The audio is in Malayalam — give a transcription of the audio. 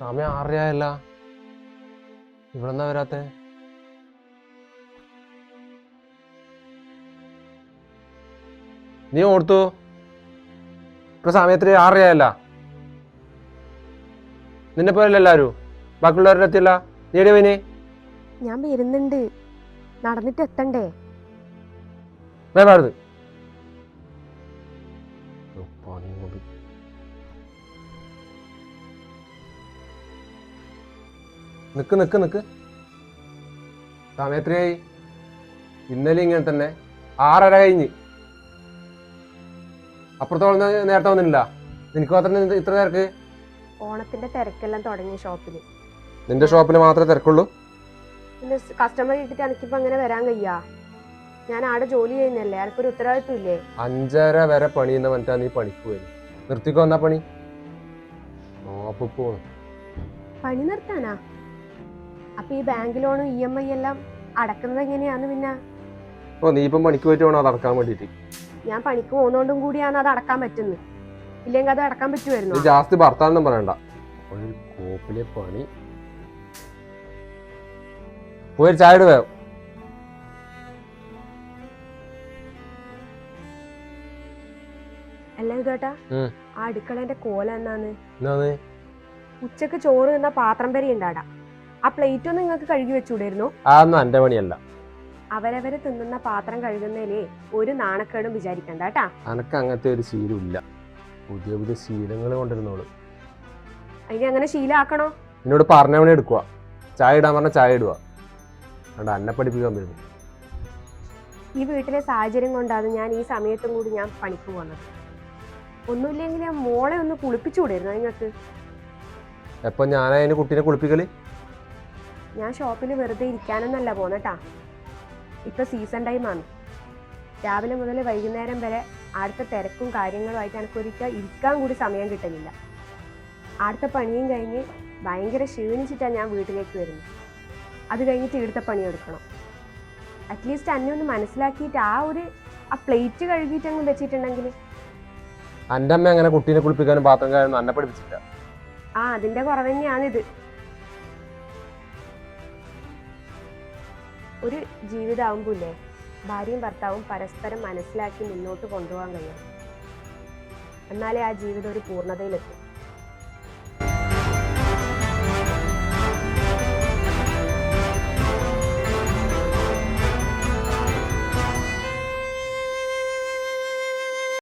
സമയം ഇവിടെ നിന്നാ വരാത്തെ? നീ ഓർത്തു? ഇപ്പൊ സമയത്തിന് ആറരയായല്ല. നിന്നെ പോലല്ല എല്ലാരും? ബാക്കിയുള്ളവരുടെ എത്തില്ല നീ എവിടെ പോയിനി ഞാൻ വരുന്നുണ്ട്. നടന്നിട്ട് എത്തണ്ടേ? വേണ്ടായിരുന്നു നിക്ക് നിക്ക് നിക്ക്. സമയത്രയായി ഇന്നലെ ഇങ്ങനെ തന്നെ. ആറര കഴിഞ്ഞ്. അപ്പുറത്തോളം നേരത്തെ വന്നില്ല നിനക്ക് മാത്രം ഇത്ര തിരക്ക്? ഓണത്തിന്റെ തിരക്കെല്ലാം തുടങ്ങി ഷോപ്പിൽ നിന്റെ ഷോപ്പിൽ മാത്രമേ തിരക്കുള്ളൂ? പിന്നെ കസ്റ്റമർ കിട്ടിട്ട് എനിക്കിപ്പോ അങ്ങനെ വരാൻ കഴിയാ ഞാൻ ആടെ ജോലി ചെയ്യുന്നല്ലേ എനിക്കൊരു ഉത്തരവാദിത്വം ഇല്ലേ? അഞ്ചര വരെ പണി എന്ന് പറഞ്ഞാൽ നീ പണിക്ക് പോയി നിർത്തിക്കോ എന്നാ പോണു? പണി നിർത്താനാ? അപ്പൊ ഈ ബാങ്ക് ലോണും ഇ എം ഐ എല്ലാം അടക്കുന്നത് എങ്ങനെയാന്ന് പിന്നെ? ഓ നീ ഇപ്പം പണിക്ക് പോയിട്ട് വേണം അത് അടക്കാൻ വേണ്ടിയിട്ട്. ഞാൻ പണിക്ക് പോകുന്നോണ്ടും കൂടിയാണ് അത് അടക്കാൻ പറ്റുന്നത്. ഇല്ലെങ്കിൽ അത് അടക്കാൻ പറ്റുമായിരുന്നു? ജാസ്തി ഭർത്താവെന്നും പറയണ്ട. ഒരു കോപ്പിലെ പണി. പോയി ചായ ഇട് അല്ല കേട്ടാ ഉം. ആ അടുക്കളേന്റെ കോല എന്നാന്ന് ഉച്ചയ്ക്ക് ചോറ് എന്ന പാത്രം വരെ ഉണ്ടാടാ. ആ പ്ലേറ്റ് ഒന്നും നിങ്ങൾക്ക് കഴുകി വെച്ചൂടായിരുന്നു അതൊന്നും എന്റെ പണിയല്ല. അവരവര് തിന്നുന്ന പാത്രം കഴുകുന്നതിലേ ഒരു നാണക്കേടും വിചാരിക്കണ്ട കേട്ടാ. അനക്ക് അങ്ങനത്തെ ഒരു ശീലമില്ല. പുതിയ പുതിയ ശീലങ്ങൾ കൊണ്ടിരുന്നോൾ. അതിന് അങ്ങനെ ശീലാക്കണോ? എന്നോട് പറഞ്ഞ പണി എടുക്കുക ചായ ഇടാൻ പറഞ്ഞ ചായ ഇടുക അതുകൊണ്ട് അന്നെ പഠിപ്പിക്കാൻ വരുന്നു ഈ വീട്ടിലെ സാഹചര്യം കൊണ്ടാണ് ഞാൻ ഈ സമയത്തും കൂടി ഞാൻ പണിക്ക് പോകുന്നത് ഒന്നുമില്ലെങ്കിൽ ഞാൻ മോളെ ഒന്ന് കുളിപ്പിച്ചുകൂടായിരുന്നു നിങ്ങൾക്ക്? എപ്പൊ ഞാനതിന് കുട്ടീനെ കുളിപ്പിക്കൽ? ഞാൻ ഷോപ്പിൽ വെറുതെ ഇരിക്കാനൊന്നല്ല പോന്നട്ടാ ഇപ്പൊ സീസൺ ടൈമാണ് രാവിലെ മുതൽ വൈകുന്നേരം വരെ അടുത്ത തിരക്കും കാര്യങ്ങളുമായിട്ട് എനിക്ക് ഒരിക്കൽ ഇരിക്കാൻ കൂടി സമയം കിട്ടുന്നില്ല. അടുത്ത പണിയും കഴിഞ്ഞ് ഭയങ്കര ക്ഷീണിച്ചിട്ടാണ് ഞാൻ വീട്ടിലേക്ക് വരുന്നത് അത് കഴിഞ്ഞിട്ട് ഇവിടുത്തെ പണി എടുക്കണം. അറ്റ്ലീസ്റ്റ് അന്നെ ഒന്ന് മനസ്സിലാക്കിയിട്ട് ആ ഒരു ആ പ്ലേറ്റ് കഴുകിയിട്ടങ്ങ് വെച്ചിട്ടുണ്ടെങ്കിൽ എന്റെ അമ്മ അങ്ങനെ കുട്ടീനെ കുളിപ്പിക്കാനും പാത്രം കഴുകാനും അന്നെ പഠിപ്പിച്ചിട്ടില്ല. ആ അതിന്റെ കുറവ് തന്നെയാണിത്. ഒരു ജീവിതമാകുമ്പോല്ലേ ഭാര്യയും ഭർത്താവും പരസ്പരം മനസ്സിലാക്കി മുന്നോട്ട് കൊണ്ടുപോകാൻ കഴിയും എന്നാലേ ആ ജീവിതം ഒരു പൂർണതയിലെത്തും.